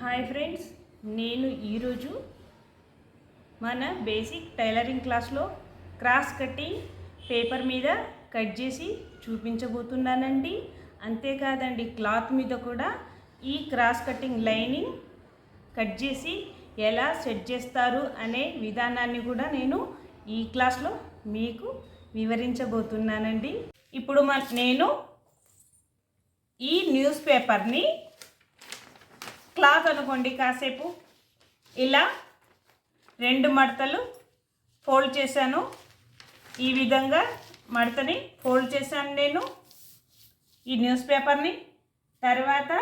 Hi friends నేను ఈరోజు మన బేసిక్ టైలరింగ్ క్లాస్లో క్రాస్ కటింగ్ పేపర్ మీద కట్ చేసి చూపించబోతున్నానండి. అంతేకాదండి క్లాత్ మీద కూడా ఈ క్రాస్ కటింగ్ లైనింగ్ కట్ చేసి ఎలా సెట్ చేస్తారు అనే విధానాన్ని కూడా నేను ఈ క్లాస్లో మీకు వివరించబోతున్నానండి. ఇప్పుడు మ నేను ఈ న్యూస్ పేపర్ని క్లాత్ అనుకోండి కాసేపు. ఇలా రెండు మడతలు ఫోల్డ్ చేశాను. ఈ విధంగా మడతని ఫోల్డ్ చేశాను నేను. ఈ న్యూస్ పేపర్ని. తర్వాత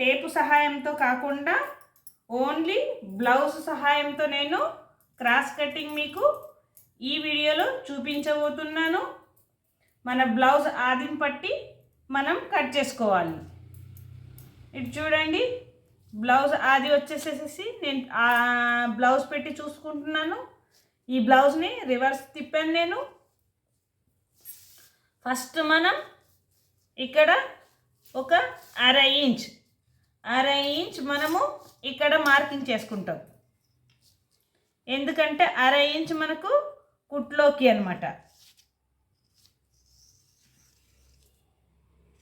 టేపు సహాయంతో కాకుండా ఓన్లీ బ్లౌజ్ సహాయంతో నేను క్రాస్ కటింగ్ మీకు ఈ వీడియోలో చూపించబోతున్నాను. మన బ్లౌజ్ ఆదిం పట్టి మనం కట్ చేసుకోవాలి. ఇటు చూడండి బ్లౌజ్ అది వచ్చేసేసి నేను ఆ బ్లౌజ్ పెట్టి చూసుకుంటున్నాను. ఈ బ్లౌజ్ని రివర్స్ తిప్పాను నేను. ఫస్ట్ మనం ఇక్కడ ఒక అర ఇంచ్ అర ఇంచ్ మనము ఇక్కడ మార్కింగ్ చేసుకుంటాం. ఎందుకంటే అర ఇంచ్ మనకు కుట్లోకి అనమాట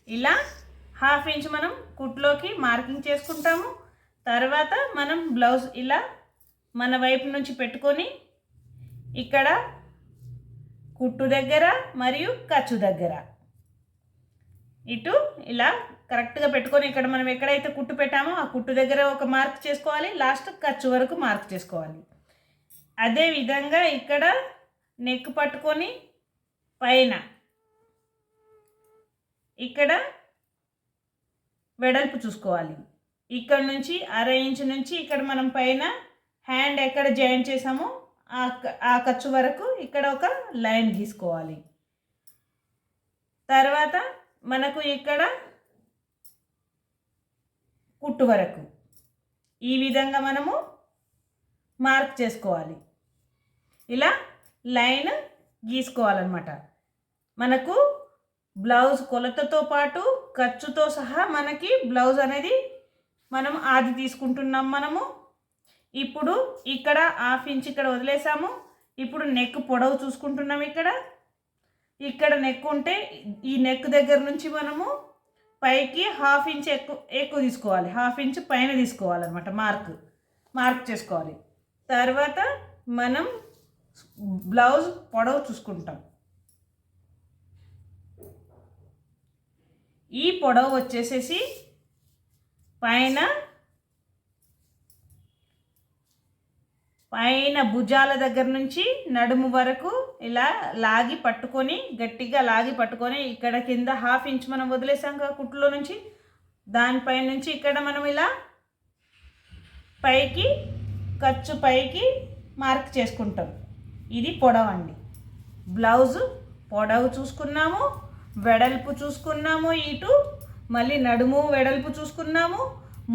ఇలా హాఫ్ ఇంచ్ మనం కుట్లోకి మార్కింగ్ చేసుకుంటాము. తర్వాత మనం బ్లౌజ్ ఇలా మన వైపు నుంచి పెట్టుకొని ఇక్కడ కుట్టు దగ్గర మరియు ఖర్చు దగ్గర. ఇటు ఇలా కరెక్ట్గా పెట్టుకొని ఇక్కడ మనం ఎక్కడైతే కుట్టు పెట్టామో ఆ కుట్టు దగ్గర ఒక మార్క్ చేసుకోవాలి లాస్ట్ ఖర్చు వరకు మార్క్ చేసుకోవాలి. అదే విధంగా ఇక్కడ నెక్ పట్టుకొని పైన ఇక్కడ వెడల్పు చూసుకోవాలి. ఇక్కడ నుంచి అర ఇంచ్ నుంచి ఇక్కడ మనం పైన హ్యాండ్ ఎక్కడ జాయిన్ చేసామో ఆ ఆ ఖర్చు వరకు ఇక్కడ ఒక లైన్ గీసుకోవాలి. తర్వాత మనకు ఇక్కడ కుట్టు వరకు ఈ విధంగా మనము మార్క్ చేసుకోవాలి. ఇలా లైన్ గీసుకోవాలన్నమాట. మనకు బ్లౌజ్ కొలతతో పాటు ఖర్చుతో సహా మనకి బ్లౌజ్ అనేది మనం ఆది తీసుకుంటున్నాం మనము. ఇప్పుడు ఇక్కడ హాఫ్ ఇంచ్ ఇక్కడ వదిలేసాము. ఇప్పుడు నెక్ పొడవు చూసుకుంటున్నాం ఇక్కడ. ఇక్కడ నెక్ ఉంటే ఈ నెక్ దగ్గర నుంచి మనము పైకి హాఫ్ ఇంచ్ ఎక్కువ ఎక్కువ తీసుకోవాలి. హాఫ్ ఇంచ్ పైన తీసుకోవాలన్నమాట మార్క్. మార్క్ చేసుకోవాలి. తర్వాత మనం బ్లౌజ్ పొడవు చూసుకుంటాం. ఈ పొడవు వచ్చేసేసి పైన పైన భుజాల దగ్గర నుంచి నడుము వరకు ఇలా లాగి పట్టుకొని గట్టిగా లాగి పట్టుకొని ఇక్కడ కింద హాఫ్ ఇంచ్ మనం వదిలేసాం కదా కుట్లో నుంచి. దానిపై నుంచి ఇక్కడ మనం ఇలా పైకి ఖర్చు పైకి మార్క్ చేసుకుంటాం. ఇది పొడవు అండి బ్లౌజు పొడవు చూసుకున్నాము. వెడల్పు చూసుకున్నాము ఇటు మళ్ళీ నడుము వెడల్పు చూసుకున్నాము.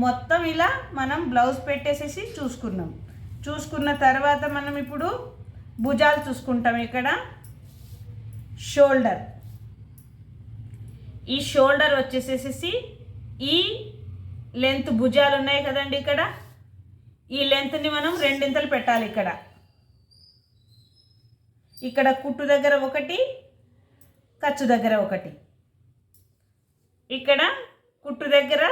మొత్తం ఇలా మనం బ్లౌజ్ పెట్టేసేసి చూసుకున్నాం. చూసుకున్న తర్వాత మనం ఇప్పుడు భుజాలు చూసుకుంటాం ఇక్కడ. షోల్డర్. ఈ షోల్డర్ వచ్చేసేసి ఈ లెంత్ భుజాలు ఉన్నాయి కదండి ఇక్కడ. ఈ లెంత్ని మనం రెండింతలు పెట్టాలి ఇక్కడ. ఇక్కడ కుట్టు దగ్గర ఒకటి ఖర్చు దగ్గర ఒకటి. ఇక్కడ కుట్టు దగ్గర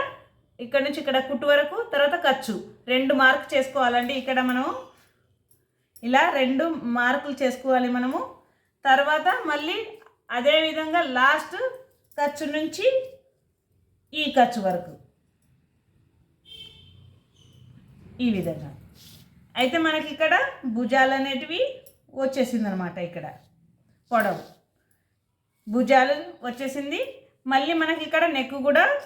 ఇక్కడ నుంచి ఇక్కడ కుట్టు వరకు తర్వాత ఖర్చు. రెండు మార్క్ చేసుకోవాలండి. ఇక్కడ మనము ఇలా రెండు మార్కులు చేసుకోవాలి మనము. తర్వాత మళ్ళీ అదే విధంగా లాస్ట్ ఖర్చు నుంచి ఈ ఖర్చు వరకు. ఈ విధంగా. అయితే మనకి ఇక్కడ భుజాలు అనేటివి వచ్చేసింది అనమాట ఇక్కడ. పొడవు. భుజాలు వచ్చేసింది. మళ్ళీ మనకి ఇక్కడ నెక్ కూడా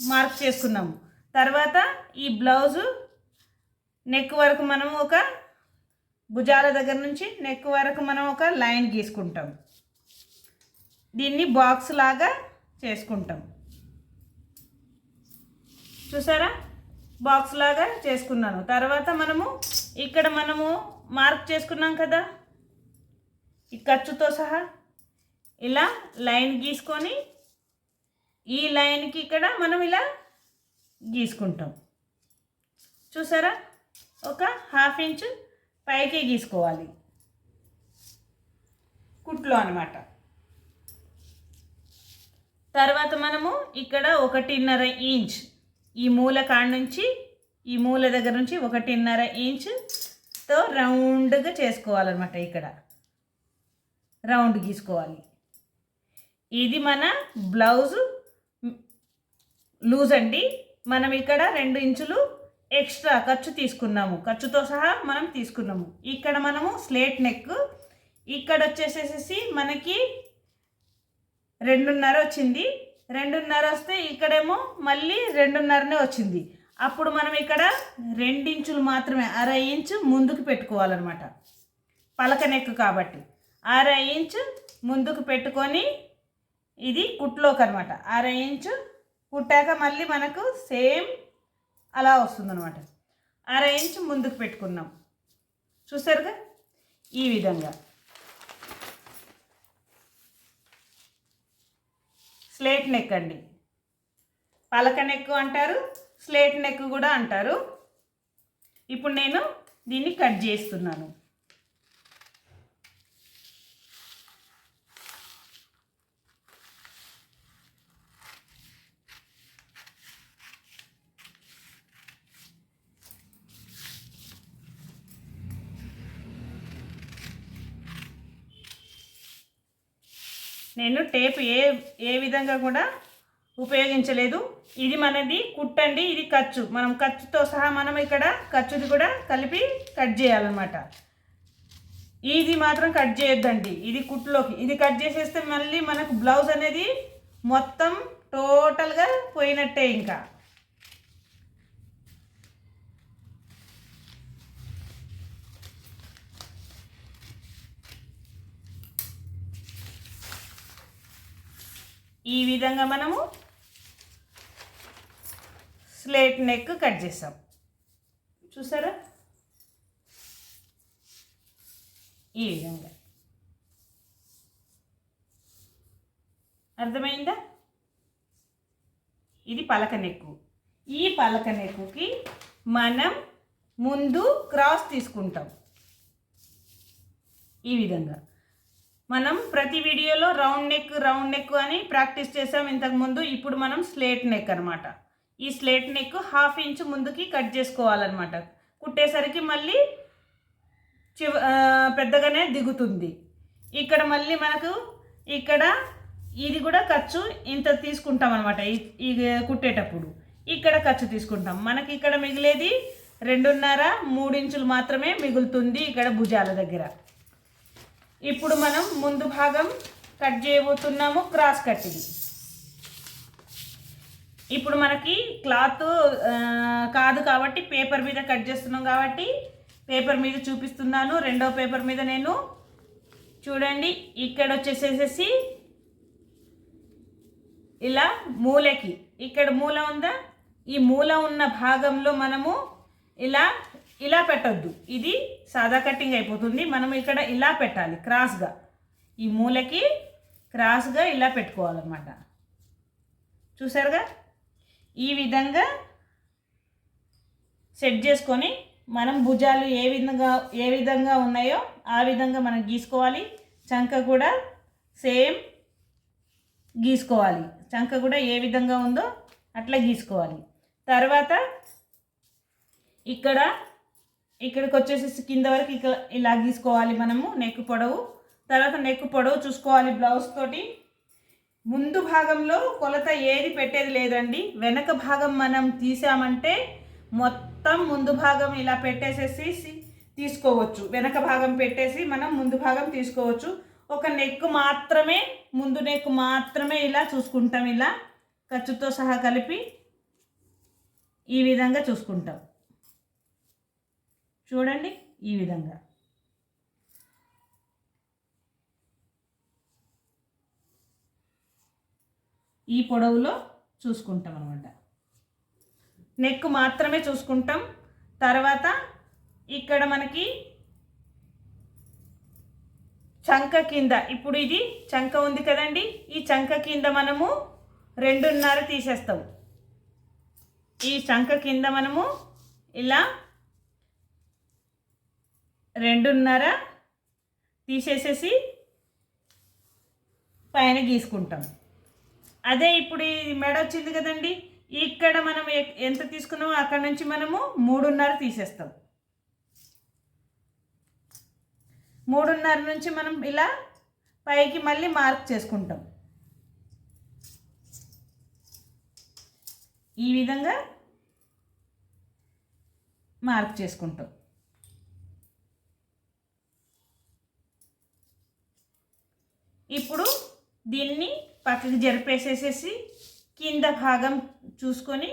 మార్క్ చేసుకున్నాము. తర్వాత ఈ బ్లౌజు నెక్ వరకు మనం ఒక భుజాల దగ్గర నుంచి నెక్ వరకు మనం ఒక లైన్ గీసుకుంటాం. దీన్ని బాక్స్ లాగా చేసుకుంటాం. చూసారా? బాక్స్ లాగా చేసుకున్నాను. తర్వాత మనము ఇక్కడ మనము మార్క్ చేసుకున్నాం కదా? ఈ ఖర్చుతో సహా. ఇలా లైన్ గీసుకొని ఈ లైన్కి ఇక్కడ మనం ఇలా గీసుకుంటాం. చూసారా? ఒక హాఫ్ ఇంచ్ పైకి గీసుకోవాలి. కుట్లో అనమాట తర్వాత మనము ఇక్కడ ఒకటిన్నర ఇంచ్ ఈ మూల కాడ నుంచి ఈ మూల దగ్గర నుంచి ఒకటిన్నర ఇంచ్తో రౌండ్గా చేసుకోవాలన్నమాట ఇక్కడ. రౌండ్ గీసుకోవాలి. ఇది మన బ్లౌజ్. లూజ్ అండి. మనం ఇక్కడ రెండు ఇంచులు ఎక్స్ట్రా ఖర్చు తీసుకున్నాము. ఖర్చుతో సహా మనం తీసుకున్నాము. ఇక్కడ మనము స్లేట్ నెక్. ఇక్కడ వచ్చేసేసి మనకి రెండున్నర వచ్చింది. రెండున్నర వస్తే ఇక్కడేమో మళ్ళీ రెండున్నరనే వచ్చింది. అప్పుడు మనం ఇక్కడ రెండించులు మాత్రమే అర ఇంచు ముందుకు పెట్టుకోవాలన్నమాట. పలక నెక్ కాబట్టి. అర ఇంచు ముందుకు పెట్టుకొని ఇది కుట్లోకి అనమాట అర ఇంచు కుట్టాక మళ్ళీ మనకు సేమ్ అలా వస్తుందన్నమాట. అర ఇంచు ముందుకు పెట్టుకున్నాం చూసారుగా? ఈ విధంగా. స్లేట్ నెక్ అండి. పలక నెక్ అంటారు స్లేట్ నెక్ కూడా అంటారు. ఇప్పుడు నేను దీన్ని కట్ చేస్తున్నాను. నేను టేప్ ఏ ఏ విధంగా కూడా ఉపయోగించలేదు. ఇది మనది కుట్టండి ఇది ఖర్చు. మనం ఖర్చుతో సహా మనం ఇక్కడ ఖర్చుది కూడా కలిపి కట్ చేయాలన్నమాట. ఇది మాత్రం కట్ చేయొద్దండి. ఇది కుట్టులోకి ఇది కట్ చేసేస్తే మళ్ళీ మనకు బ్లౌజ్ అనేది మొత్తం టోటల్గా పోయినట్టే ఇంకా. ఈ విధంగా మనము స్లేట్ నెక్ కట్ చేసాం చూసారా? ఈ విధంగా. అర్థమైందా? ఇది పలక నెక్కు. ఈ పలక నెక్కుకి మనం ముందు క్రాస్ తీసుకుంటాం. ఈ విధంగా. మనం ప్రతి వీడియోలో రౌండ్ నెక్ రౌండ్ నెక్ అని ప్రాక్టీస్ చేసాం ఇంతకుముందు ఇప్పుడు మనం స్లేట్ నెక్ అనమాట ఈ స్లేట్ నెక్ హాఫ్ ఇంచ్ ముందుకి కట్ చేసుకోవాలన్నమాట. కుట్టేసరికి మళ్ళీ చివ పెద్దగానే దిగుతుంది. ఇక్కడ మళ్ళీ మనకు ఇక్కడ ఇది కూడా ఖర్చు ఇంత తీసుకుంటాం అనమాట ఇది కుట్టేటప్పుడు. ఇక్కడ ఖర్చు తీసుకుంటాం. మనకి ఇక్కడ మిగిలేది రెండున్నర మూడించులు మాత్రమే మిగులుతుంది ఇక్కడ భుజాల దగ్గర. ఇప్పుడు మనం ముందు భాగం కట్ చేయబోతున్నాము క్రాస్ కట్టింగ్. ఇప్పుడు మనకి క్లాత్ కాదు కాబట్టి పేపర్ మీద కట్ చేస్తున్నాం కాబట్టి పేపర్ మీద చూపిస్తున్నాను. రెండో పేపర్ మీద నేను చూడండి ఇక్కడ వచ్చేసేసి ఇలా మూలకి. ఇక్కడ మూల ఉందా? ఈ మూల ఉన్న భాగంలో మనము ఇలా ఇలా పెట్టొద్దు. ఇది సాదా కట్టింగ్ అయిపోతుంది. మనం ఇక్కడ ఇలా పెట్టాలి క్రాస్గా. ఈ మూలకి క్రాస్గా ఇలా పెట్టుకోవాలన్నమాట. చూసారుగా? ఈ విధంగా సెట్ చేసుకొని మనం భుజాలు ఏ విధంగా ఏ విధంగా ఉన్నాయో ఆ విధంగా మనం గీసుకోవాలి. చంక కూడా సేమ్ గీసుకోవాలి. చంక కూడా ఏ విధంగా ఉందో అట్లా గీసుకోవాలి. తర్వాత ఇక్కడ ఇక్కడికి వచ్చేసి కింద వరకు ఇక ఇలా గీసుకోవాలి మనము నెక్ పొడవు. తర్వాత నెక్ పొడవు చూసుకోవాలి బ్లౌజ్ తోటి. ముందు భాగంలో కొలత ఏది పెట్టేది లేదండి. వెనక భాగం మనం తీసామంటే మొత్తం ముందు భాగం ఇలా పెట్టేసేసి తీసుకోవచ్చు. వెనక భాగం పెట్టేసి మనం ముందు భాగం తీసుకోవచ్చు. ఒక నెక్ మాత్రమే ముందు నెక్ మాత్రమే ఇలా చూసుకుంటాం. ఇలా ఖర్చుతో సహా కలిపి ఈ విధంగా చూసుకుంటాం. చూడండి ఈ విధంగా. ఈ పొడవులో చూసుకుంటాం అనమాట నెక్ మాత్రమే చూసుకుంటాం. తర్వాత ఇక్కడ మనకి చంక కింద ఇప్పుడు ఇది చంక ఉంది కదండి ఈ చంక కింద మనము రెండున్నర తీసేస్తాం. ఈ చంక కింద మనము ఇలా రెండున్నర తీసేసేసి పైన గీసుకుంటాం. అదే ఇప్పుడు ఈ మెడ వచ్చింది కదండి ఇక్కడ మనం ఎ- ఎంత తీసుకున్నామో అక్కడ నుంచి మనము మూడున్నర తీసేస్తాం. మూడున్నర నుంచి మనం ఇలా పైకి మళ్ళీ మార్క్ చేసుకుంటాం. ఈ విధంగా మార్క్ చేసుకుంటాం. ఇప్పుడు దీన్ని పక్కకి జరిపేసేసేసి కింద భాగం చూసుకొని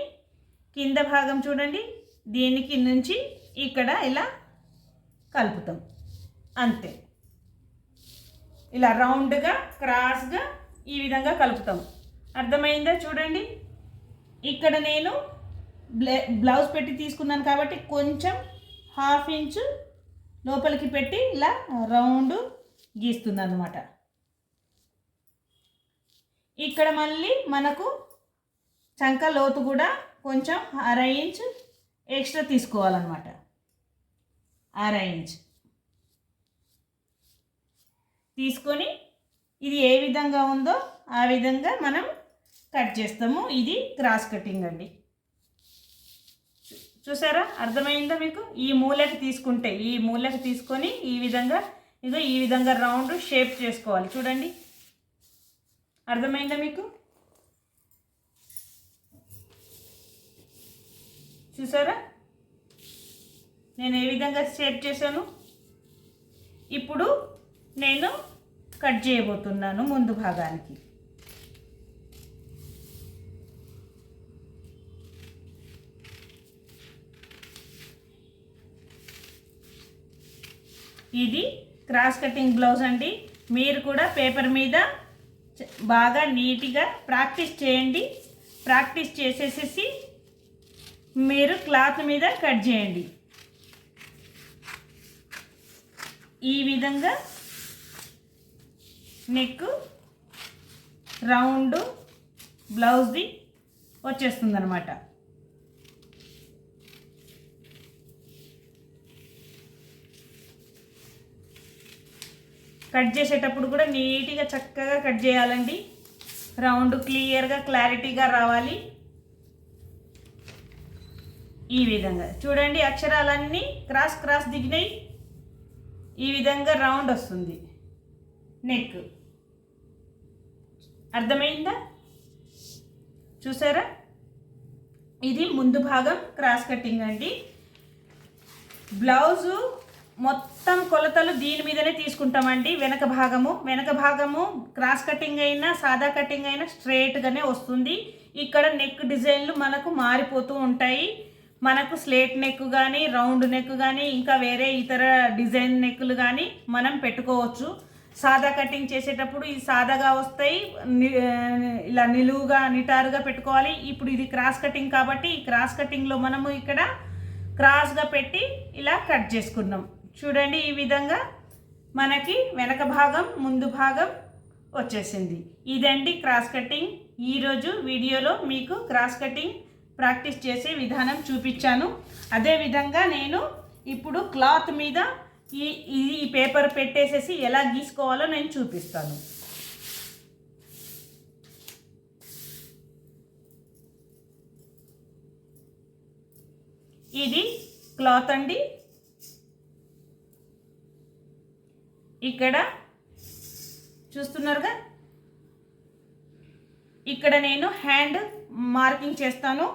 కింద భాగం చూడండి దీనికి నుంచి ఇక్కడ ఇలా కలుపుతాం. అంతే. ఇలా రౌండ్గా క్రాస్గా ఈ విధంగా కలుపుతాం. అర్థమైందా చూడండి? ఇక్కడ నేను బ్లే బ్లౌజ్ పెట్టి తీసుకున్నాను కాబట్టి కొంచెం హాఫ్ ఇంచు లోపలికి పెట్టి ఇలా రౌండ్ గీస్తుంది అనమాట ఇక్కడ మళ్ళీ మనకు చంక లోతు కూడా కొంచెం అర ఇంచ్ ఎక్స్ట్రా తీసుకోవాలన్నమాట. అర ఇంచ్. తీసుకొని ఇది ఏ విధంగా ఉందో ఆ విధంగా మనం కట్ చేస్తాము. ఇది క్రాస్ కటింగ్ అండి. చూసారా? అర్థమైందా మీకు? ఈ మూలకి తీసుకుంటే ఈ మూలకి తీసుకొని ఈ విధంగా ఇదో ఈ విధంగా రౌండ్ షేప్ చేసుకోవాలి. చూడండి. అర్థమైందా మీకు? చూసారా? నేను ఏ విధంగా షేప్ చేశాను? ఇప్పుడు నేను కట్ చేయబోతున్నాను ముందు భాగానికి. ఇది క్రాస్ కటింగ్ బ్లౌజ్ అండి. మీరు కూడా పేపర్ మీద బాగా నీట్గా ప్రాక్టీస్ చేయండి. ప్రాక్టీస్ చేసేసేసి మీరు క్లాత్ మీద కట్ చేయండి. ఈ విధంగా నెక్ రౌండ్ బ్లౌజ్ది వచ్చేస్తుంది అనమాట కట్ చేసేటప్పుడు కూడా నీట్గా చక్కగా కట్ చేయాలండి. రౌండ్ క్లియర్గా క్లారిటీగా రావాలి. ఈ విధంగా. చూడండి అక్షరాలన్నీ క్రాస్ క్రాస్ దిగినాయి. ఈ విధంగా రౌండ్ వస్తుంది. నెక్. అర్థమైందా? చూసారా? ఇది ముందు భాగం క్రాస్ కటింగ్ అండి. బ్లౌజు మొత్తం కొలతలు దీని మీదనే తీసుకుంటామండి. వెనక భాగము వెనక భాగము క్రాస్ కటింగ్ అయినా సాదా కటింగ్ అయినా స్ట్రేట్గానే వస్తుంది. ఇక్కడ నెక్ డిజైన్లు మనకు మారిపోతూ ఉంటాయి. మనకు స్లేట్ నెక్ కానీ రౌండ్ నెక్ కానీ ఇంకా వేరే ఇతర డిజైన్ నెక్లు కానీ మనం పెట్టుకోవచ్చు. సాదా కటింగ్ చేసేటప్పుడు ఇది సాదాగా వస్తాయి. ఇలా నిలువుగా నిటారుగా పెట్టుకోవాలి. ఇప్పుడు ఇది క్రాస్ కటింగ్ కాబట్టి ఈ క్రాస్ కటింగ్లో మనము ఇక్కడ క్రాస్గా పెట్టి ఇలా కట్ చేసుకున్నాం. చూడండి ఈ విధంగా మనకి వెనక భాగం ముందు భాగం వచ్చేసింది. ఇదండి క్రాస్ కటింగ్. ఈరోజు వీడియోలో మీకు క్రాస్ కటింగ్ ప్రాక్టీస్ చేసే విధానం చూపించాను. అదే విధంగా నేను ఇప్పుడు క్లాత్ మీద ఈ ఇది ఈ పేపర్ పెట్టేసేసి ఎలా గీసుకోవాలో నేను చూపిస్తాను. ఇది క్లాత్ అండి. ఇక్కడ చూస్తున్నారుగా? ఇక్కడ నేను హ్యాండ్ మార్కింగ్ చేస్తాను.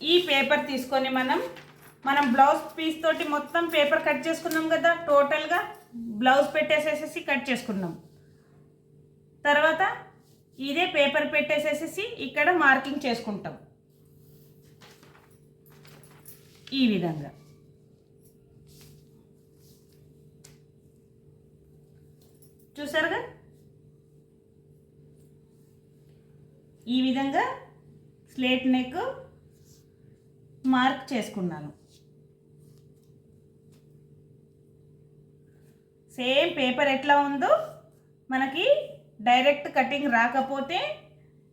ఈ పేపర్ తీసుకొని మనం మనం బ్లౌజ్ పీస్ తోటి మొత్తం పేపర్ కట్ చేసుకున్నాం కదా? టోటల్గా బ్లౌజ్ పెట్టేసేసేసి కట్ చేసుకున్నాం. తర్వాత ఇదే పేపర్ పెట్టేసేసేసి ఇక్కడ మార్కింగ్ చేసుకుంటాం. ఈ విధంగా. చూసారుగా? ఈ విధంగా స్లేట్ నెక్ మార్క్ చేసుకున్నాను. సేమ్ పేపర్ ఎట్లా ఉందో మనకి డైరెక్ట్ కటింగ్ రాకపోతే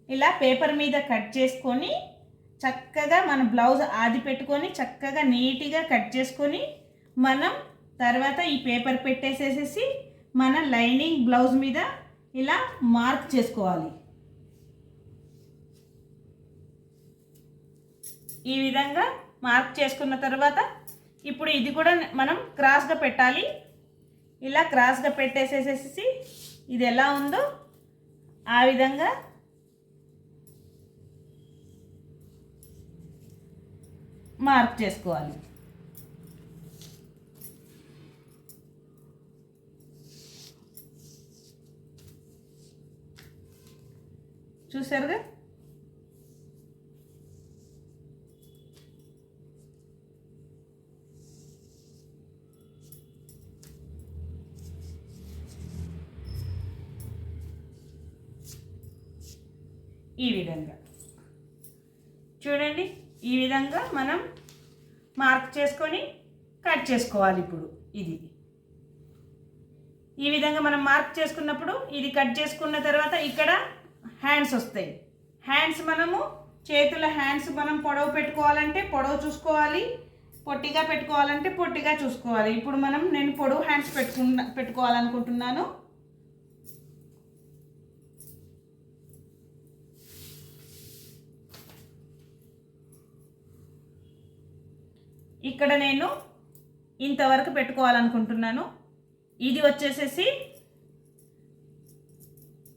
ఇలా పేపర్ మీద కట్ చేసుకొని చక్కగా మన బ్లౌజ్ ఆది పెట్టుకొని చక్కగా నీట్గా కట్ చేసుకొని మనం తర్వాత ఈ పేపర్ పెట్టేసేసేసి మన లైనింగ్ బ్లౌజ్ మీద ఇలా మార్క్ చేసుకోవాలి. ఈ విధంగా మార్క్ చేసుకున్న తర్వాత ఇప్పుడు ఇది కూడా మనం క్రాస్గా పెట్టాలి. ఇలా క్రాస్గా పెట్టేసేసేసి ఇది ఎలా ఉందో ఆ విధంగా మార్క్ చేసుకోవాలి. చూసారుగా ఈ విధంగా. చూడండి ఈ విధంగా మనం మార్క్ చేసుకొని కట్ చేసుకోవాలి ఇప్పుడు ఇది. ఈ విధంగా మనం మార్క్ చేసుకున్నప్పుడు ఇది కట్ చేసుకున్న తర్వాత ఇక్కడ హ్యాండ్స్ వస్తాయి. హ్యాండ్స్ మనము చేతుల హ్యాండ్స్ మనం పొడవు పెట్టుకోవాలంటే పొడవు చూసుకోవాలి పొట్టిగా పెట్టుకోవాలంటే పొట్టిగా చూసుకోవాలి. ఇప్పుడు మనం నేను పొడవు హ్యాండ్స్ పెట్టుకున్న పెట్టుకోవాలనుకుంటున్నాను. ఇక్కడ నేను ఇంతవరకు పెట్టుకోవాలనుకుంటున్నాను. ఇది వచ్చేసేసి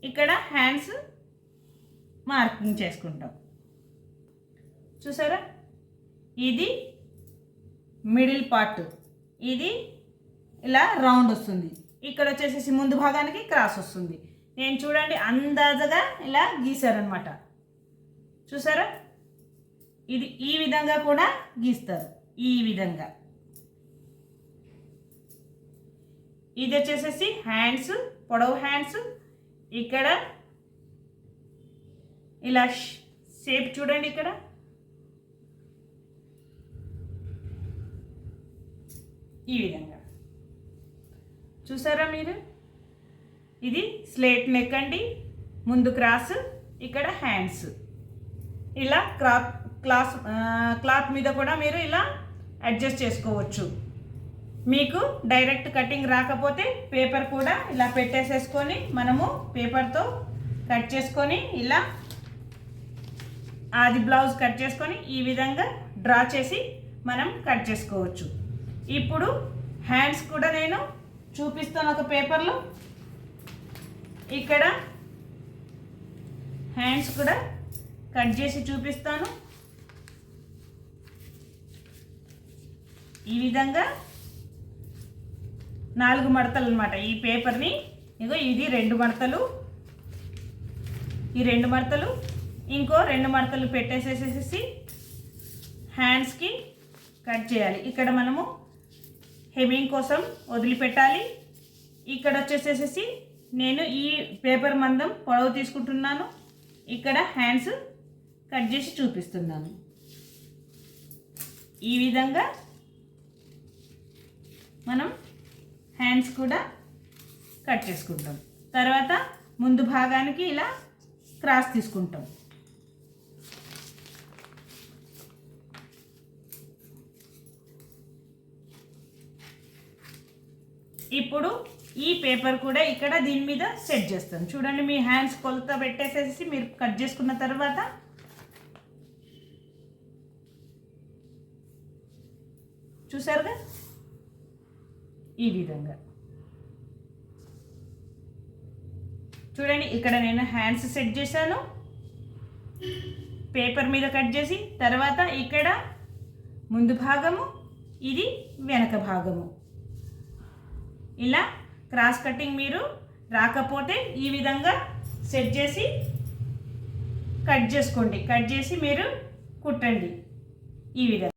ఇక్కడ హ్యాండ్స్ మార్కింగ్ చేసుకుంటాం. చూసారా? ఇది మిడిల్ పార్ట్. ఇది ఇలా రౌండ్ వస్తుంది. ఇక్కడ వచ్చేసేసి ముందు భాగానికి క్రాస్ వస్తుంది. నేను చూడండి అందాజగా ఇలా గీశారనమాట చూసారా? ఇది ఈ విధంగా కూడా గీస్తారు. ఈ విధంగా. ఇది వచ్చేసేసి హ్యాండ్స్ పొడవు హ్యాండ్స్. ఇక్కడ ఇలా షేప్ చూడండి ఇక్కడ. ఈ విధంగా. చూసారా మీరు? ఇది స్లేట్ నెక్ అండి. ముందు క్రాస్ ఇక్కడ హ్యాండ్స్. ఇలా క్రాత్ క్లాస్ క్లాత్ మీద కూడా మీరు ఇలా అడ్జస్ట్ చేసుకోవచ్చు. మీకు డైరెక్ట్ కటింగ్ రాకపోతే పేపర్ కూడా ఇలా పెట్టేసేసుకొని మనము పేపర్తో కట్ చేసుకొని ఇలా అది బ్లౌజ్ కట్ చేసుకొని ఈ విధంగా డ్రా చేసి మనం కట్ చేసుకోవచ్చు. ఇప్పుడు హ్యాండ్స్ కూడా నేను చూపిస్తాను ఒక పేపర్లో. ఇక్కడ హ్యాండ్స్ కూడా కట్ చేసి చూపిస్తాను. ఈ విధంగా నాలుగు మడతలు అనమాట ఈ పేపర్ని ఇగో ఇది రెండు మడతలు. ఈ రెండు మడతలు ఇంకో రెండు మడతలు పెట్టేసేసేసి హ్యాండ్స్కి కట్ చేయాలి. ఇక్కడ మనము హెమింగ్ కోసం వదిలిపెట్టాలి. ఇక్కడ వచ్చేసేసి నేను ఈ పేపర్ మందం పొడవు తీసుకుంటున్నాను. ఇక్కడ హ్యాండ్స్ కట్ చేసి చూపిస్తున్నాను. ఈ విధంగా మనం హ్యాండ్స్ కూడా కట్ చేసుకుంటాం. తర్వాత ముందు భాగానికి ఇలా క్రాస్ తీసుకుంటాం. ఇప్పుడు ఈ పేపర్ కూడా ఇక్కడ దీని మీద సెట్ చేస్తాను. చూడండి మీ హ్యాండ్స్ కొలత పెట్టేసేసి మీరు కట్ చేసుకున్న తర్వాత చూసారుగా? ఈ విధంగా. చూడండి ఇక్కడ నేను హ్యాండ్స్ సెట్ చేశాను. పేపర్ మీద కట్ చేసి తర్వాత ఇక్కడ ముందు భాగము ఇది వెనక భాగము. ఇలా క్రాస్ కటింగ్ మీరు రాకపోతే ఈ విధంగా సెట్ చేసి కట్ చేసుకోండి. కట్ చేసి మీరు కుట్టండి. ఈ విధంగా.